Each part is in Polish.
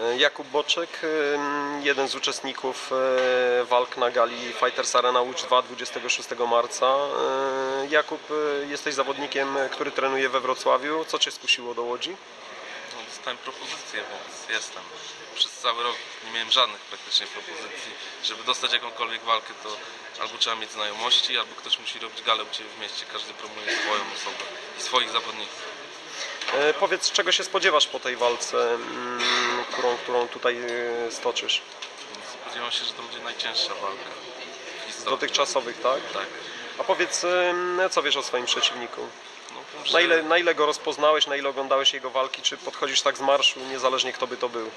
E, Jakub Boczek, em, jeden z uczestników e, walk na gali Fighters Arena Łódź 2 26 marca. E, Jakub, e, jesteś zawodnikiem, e, który trenuje we Wrocławiu. Co Cię skusiło do Łodzi? No, dostałem propozycję, więc jestem. Przez cały rok nie miałem żadnych praktycznie propozycji. Żeby dostać jakąkolwiek walkę, to albo trzeba mieć znajomości, albo ktoś musi robić galę u Ciebie w mieście. Każdy promuje swoją osobę i swoich zawodników. E, Powiedz, czego się spodziewasz po tej walce, mm, którą, którą tutaj e, stoczysz? Spodziewam się, że to będzie najcięższa walka Z dotychczasowych, tak? Tak. A powiedz, co wiesz o swoim przeciwniku? No, Na ile, na ile go rozpoznałeś, na ile oglądałeś jego walki, czy podchodzisz tak z marszu, niezależnie kto by to był?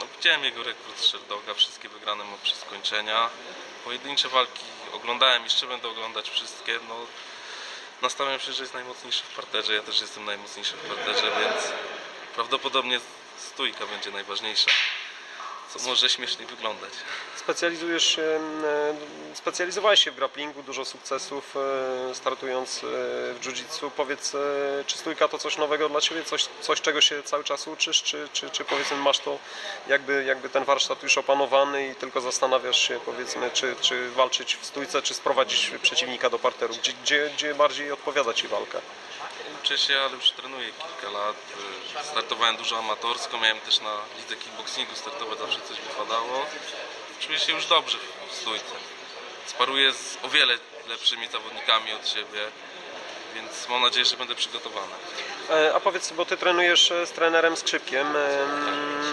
No, widziałem jego rekord Sherdoga, wszystkie wygrane ma przez skończenia. Pojedyncze walki oglądałem, jeszcze będę oglądać wszystkie. No, nastawiam się, że jest najmocniejszy w parterze, ja też jestem najmocniejszy w parterze, więc prawdopodobnie stójka będzie najważniejsza. Co może śmiesznie wyglądać. Specjalizujesz się, specjalizowałeś się w grapplingu, dużo sukcesów e, startując e, w jiu-jitsu. Powiedz, e, czy stójka to coś nowego dla Ciebie, coś, coś czego się cały czas uczysz, czy, czy, czy powiedzmy masz to jakby, jakby ten warsztat już opanowany i tylko zastanawiasz się powiedzmy, czy, czy walczyć w stójce, czy sprowadzić przeciwnika do parteru, gdzie, gdzie, gdzie bardziej odpowiada Ci walka? Uczę się, ale już trenuję kilka lat. Y, Startowałem dużo amatorsko, miałem też na lidze kickboxingu startować, zawsze coś wypadało. Czuję się już dobrze w stójce. Sparuję z o wiele lepszymi zawodnikami od siebie, więc mam nadzieję, że będę przygotowany. E, A powiedz, bo ty trenujesz e, z trenerem Skrzypkiem, em,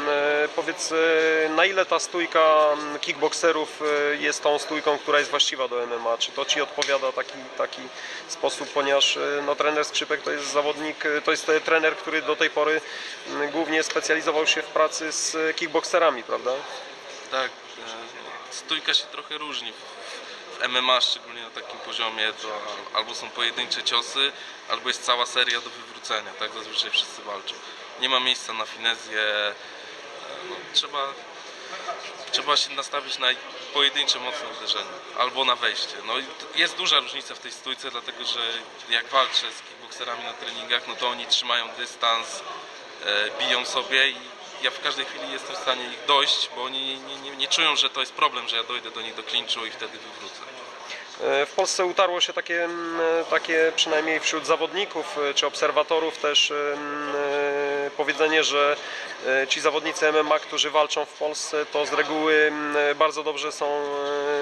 e, powiedz e, na ile ta stójka m, kickboxerów e, jest tą stójką, która jest właściwa do MMA? Czy to ci odpowiada taki, taki sposób, ponieważ e, no, trener Skrzypek to jest zawodnik, e, to jest e, trener, który do tej pory m, głównie specjalizował się w pracy z e, kickboxerami, prawda? Tak, e, stójka się trochę różni. W MMA, szczególnie na takim poziomie, to albo są pojedyncze ciosy, albo jest cała seria do wywrócenia. Tak zazwyczaj wszyscy walczą. Nie ma miejsca na finezję. e, No, trzeba, trzeba się nastawić na pojedyncze mocne uderzenie albo na wejście. No, jest duża różnica w tej stójce, dlatego że jak walczę z kickboxerami na treningach, no to oni trzymają dystans, e, biją sobie i ja w każdej chwili jestem w stanie ich dojść, bo oni nie, nie, nie czują, że to jest problem, że ja dojdę do nich do klinczu i wtedy wywrócę. E, W Polsce utarło się takie, m, takie przynajmniej wśród zawodników e, czy obserwatorów też e, powiedzenie, że e, ci zawodnicy MMA, którzy walczą w Polsce, to z reguły m, bardzo dobrze są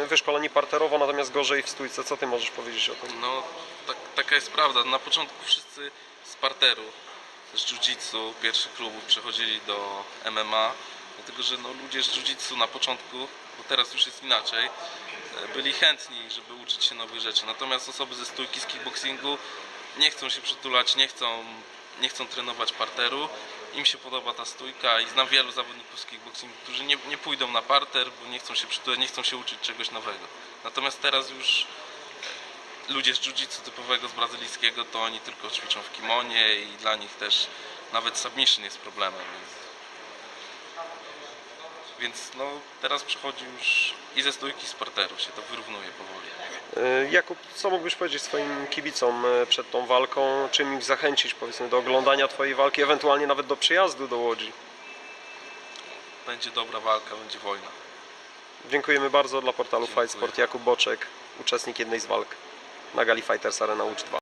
e, wyszkoleni parterowo, natomiast gorzej w stójce. Co ty możesz powiedzieć o tym? No, tak, taka jest prawda. Na początku wszyscy z parteru, z jiu-jitsu, pierwszych klubów przechodzili do MMA, dlatego że no, ludzie z jiu-jitsu na początku, bo teraz już jest inaczej, e, byli chętni, żeby uczyć się nowych rzeczy. Natomiast osoby ze stójki, z kickboxingu nie chcą się przytulać, nie chcą, nie chcą trenować parteru. Im się podoba ta stójka i znam wielu zawodników z kickboxingu, którzy nie, nie pójdą na parter, bo nie chcą się przytulać, nie chcą się uczyć czegoś nowego. Natomiast teraz już ludzie z jiu-jitsu typowego, z brazylijskiego, to oni tylko ćwiczą w kimonie i dla nich też nawet submission jest problemem. Więc, więc no, teraz przechodzi już i ze stójki, z parteru się to wyrównuje powoli. E, Jakub, co mógłbyś powiedzieć swoim kibicom e, przed tą walką? Czym ich zachęcić powiedzmy do oglądania twojej walki, ewentualnie nawet do przyjazdu do Łodzi? Będzie dobra walka, będzie wojna. Dziękujemy bardzo dla portalu Dziękuję. Fight Sport. Jakub Boczek, uczestnik jednej z walk na Gali Fighters Arena Łódź 2.